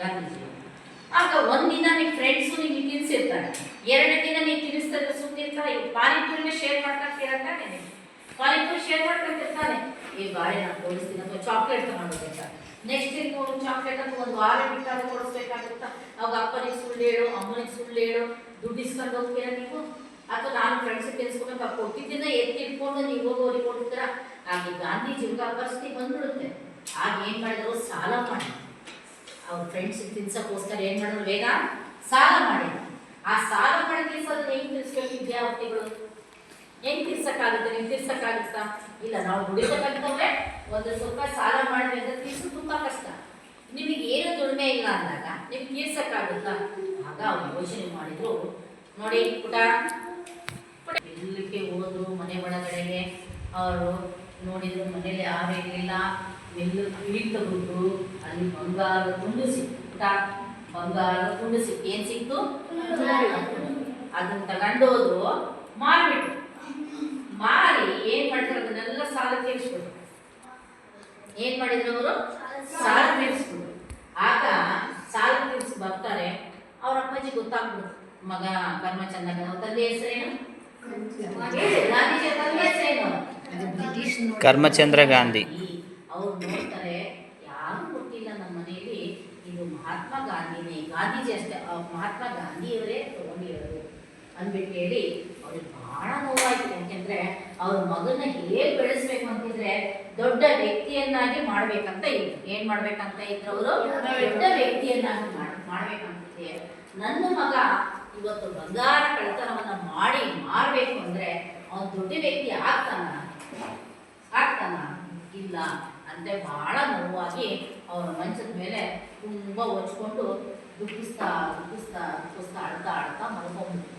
ಗಾಂಧೀಜಿ ಆಗ ಒಂದಿನ ನಿಮ್ಮ ಫ್ರೆಂಡ್ಸು ನಿಮಗೆ ತಿನ್ಸಿರ್ತಾರೆ ಎರಡನೇ ದಿನ ನೀವು ತಿನ್ನಿಸ್ತಾರೆ ಸುತ್ತಿರ್ತಾರೆ ಪಾನಿಪುರಿನ ಶೇರ್ ಮಾಡ್ಕೊಂತಿರತ್ತಾನೆ ಪಾನಿಪುರಿ ಶೇರ್ ಮಾಡ್ಕೊಂತಿರ್ತಾನೆ ಈ ಬಾರಿ ನಾನು ಕೊಡಿಸ್ತೀನಿ ಅಥವಾ ಚಾಕ್ಲೇಟ್ ತಗೊಂಡೋಗ್ಬೇಕಾ ನೆಕ್ಸ್ಟ್ ನೀವು ಚಾಕ್ಲೇಟ್ ಅಂತ ಒಂದು ವಾರ ಬಿಟ್ಟಾಗ ಕೊಡಿಸ್ಬೇಕಾಗುತ್ತಾ? ಅವಾಗ ಅಪ್ಪನಿಗೆ ಸುಳ್ಳು ಹೇಳು, ಅಮ್ಮನಿಗೆ ಸುಳ್ಳು ಹೇಳು, ದುಡ್ಡು ಇಸ್ಕೊಂಡು ಹೋಗ್ತೀರಾ ನೀವು. ಅಥವಾ ನಾನು ಫ್ರೆಂಡ್ಸ್ ತಿನ್ಸ್ಕೊಂಡು ಕೊಟ್ಟಿದ್ದನ್ನ ಎತ್ತಿ ಇಟ್ಕೊಂಡು ನೀವು ಹೋಗಿ ಅವ್ರಿಗೆ ಕೊಡ್ತೀರಾ? ಹಾಗೆ ಗಾಂಧೀಜಿ ಪರಿಸ್ಥಿತಿ ಬಂದ್ಬಿಡುತ್ತೆ. ಆಗ ಏನು ಮಾಡಿದ್ರು? ಅವ್ರ ಫ್ರೆಂಡ್ಸ್ ತಿನ್ಸಕ್ಕೋಸ್ಕರ ಏನ್ ಮಾಡಿದ್ರು ಬೇಗ ಸಾಲ ಮಾಡಿ. ಆ ಸಾಲ ಮಾಡಿ ತಿನ್ಸೋದನ್ನ ಹೆಂಗ್ ತಿರ್ಸ್ಬೇಕು ವಿದ್ಯಾರ್ಥಿಗಳು? ಹೆಂಗ್ ತಿರ್ಸಕ್ಕಾಗುತ್ತೆ ನೀವು ತಿರ್ಸಕ್ಕಾಗುತ್ತಾ ಇಲ್ಲ, ನಾವು ದುಡಿಸಬೇಕಂತಂದ್ರೆ ಒಂದು ಸ್ವಲ್ಪ ಸಾಲ ಮಾಡಿದ್ರೆ ಅಂದ್ರೆ ತಿರ್ಸು ತುಂಬಾ ಕಷ್ಟ. ನಿಮಗೆ ಏನು ದುಡಿಮೆ ಇಲ್ಲ ಅಂದಾಗ ನಿಮ್ಗೆ ತೀರ್ಸಕ್ಕಾಗುತ್ತಾ ಆಗ ಅವ್ರು ಯೋಚನೆ ಮಾಡಿದ್ರು. ನೋಡಿ, ಪುಟ. ಎಲ್ಲಕ್ಕೆ ಹೋದ್ರು ಮನೆ ಒಳಗಡೆಗೆ. ಅವರು ನೋಡಿದ್ರು ಮನೇಲಿ ಯಾರು ಇರಲಿಲ್ಲ. ಎಲ್ಲ ತಗೊಂಡು ಅಲ್ಲಿ ಬಂಗಾರ ತುಂಡು ಸಿಕ್ತ ಬಂಗಾರದ ತುಂಡು ಸಿಕ್ತು ಏನ್ ಸಿಕ್ತು? ಅದನ್ನ ತಗೊಂಡು ಹೋದ್ರು ಮಾರ್ಬಿಟ್ರು. ಮಾರಿ ಏನ್ ಮಾಡಿದ್ರು ಅದನ್ನೆಲ್ಲ ಸಾಲ ತೀರಿಸ್ಬಿಟ್ರು. ಏನ್ ಮಾಡಿದ್ರು ಅವರು? ಸಾಲ ತೀರಿಸ್ಬಿಟ್ರು. ಆಗ ಸಾಲ ತೀರಿಸಿ ಬರ್ತಾರೆ. ಅವ್ರ ಅಪ್ಪಾಜಿ ಗೊತ್ತಾಗ್ಬಿಡ್ತು. ಮಗ ಕರ್ಮ ಚೆನ್ನಾಗ ಅವ್ರ ತಂದೆ ಹೆಸರೇನು? ಗಾಂಧೀಜಿ ತಂದೆ ಹೆಸರೇನು? ಬ್ರಿಟಿಷ್ ಕರ್ಮಚಂದ್ರ ಗಾಂಧಿ. ಅವ್ರು ನೋಡ್ತಾರೆ ಯಾರು ಗೊತ್ತಿಲ್ಲ ನಮ್ಮ ಮನೆಯಲ್ಲಿ ಇದು ಮಹಾತ್ಮ ಗಾಂಧಿನೇ, ಗಾಂಧೀಜಿ ಅಷ್ಟೇ ಮಹಾತ್ಮ ಗಾಂಧಿಯವರೇ ತಗೊಂಡಿರೋದು ಅಂದ್ಬಿಟ್ಟು ಹೇಳಿ ಅವ್ರಿಗೆ ಬಹಳ ನೋವಾಯ್ತು. ಯಾಕೆಂದ್ರೆ ಅವ್ರ ಮಗನ ಹೇಗೆ ಬೆಳೆಸ್ಬೇಕು ಅಂತಿದ್ರೆ ದೊಡ್ಡ ವ್ಯಕ್ತಿಯನ್ನಾಗಿ ಮಾಡ್ಬೇಕಂತ ಇದ್ರು. ಏನ್ ಮಾಡ್ಬೇಕಂತ ಇದ್ರು ಅವರು? ದೊಡ್ಡ ವ್ಯಕ್ತಿಯನ್ನಾಗಿ ಮಾಡ್- ಮಾಡ್ಬೇಕಂತಿದೆ ನನ್ನ ಮಗ ಇವತ್ತು ಬಂಗಾರ ಕಳ್ತನವನ್ನ ಮಾಡಿ ಮಾರ್ಬೇಕು ಅಂದ್ರೆ ಅವನ್ ದೊಡ್ಡ ವ್ಯಕ್ತಿ ಆಗ್ತಾನ? ಆಗ್ತಾನ? ಇಲ್ಲ. ಅಂದ್ರೆ ಬಹಳ ನೋವಾಗಿ ಅವರ ಮಂಚದ ಮೇಲೆ ತುಂಬಾ ಒಚ್ಕೊಂಡು ದುಃಖಿಸ್ತಾ ದುಃಖಿಸ್ತಾ ದುಃಖಿಸ್ತಾ ಅಳ್ತಾ ಅಳ್ತಾ ಮಲ್ಕೊಂಡ್ಬಿಟ್ಟು